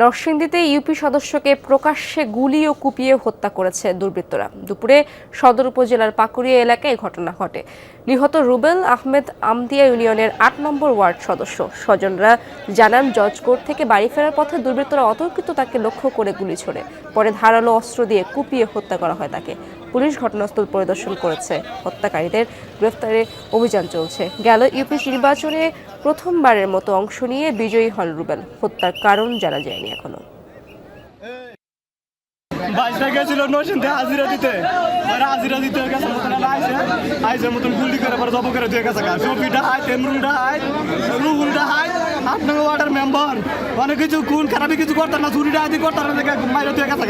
নরসিংদীতে ইউপি সদস্যকে প্রকাশ্যে গুলি ও কুপিয়ে হত্যা করেছে দুর্বৃত্তরা। দুপুরে সদর উপজেলার পাকুড়িয়া এলাকায় ঘটনা ঘটে। নিহত রুবেল আহমেদ আমদিয়া ইউনিয়নের আট নম্বর ওয়ার্ড সদস্য। স্বজনরা জানান, জজকোর্ট থেকে বাড়ি ফেরার পথে দুর্বৃত্তরা অতর্কিত তাকে লক্ষ্য করে গুলি ছোড়ে। পরে ধারালো অস্ত্র দিয়ে কুপিয়ে হত্যা করা হয় তাকে। ঘটনাস্থল পরিদর্শন করেছে। হত্যাকারীদের গ্রেফতারে অভিযান চলছে। গেল ইউপি নির্বাচনে প্রথমবারের মতো অংশ নিয়ে বিজয়ী হন রুবেল। হত্যার কারণ জানা যায়নি এখনও। বাইশটা গেছিল নরসিংদে, হাজিরা দিতে। হাজিরা দিতে গেছে, মতন আইসে মতন গুলি করে, পরে জব করে দিয়ে গেছে গা। সফিটা হাই তেমরুনটা হাই, রুহুলটা হাই, আট নম্বর ওয়ার্ডের মেম্বার। অনেক কিছু খুন খারাপি কিছু করতাম না, চুরিটা আদি করতাম না মাইরে দিয়ে গেছে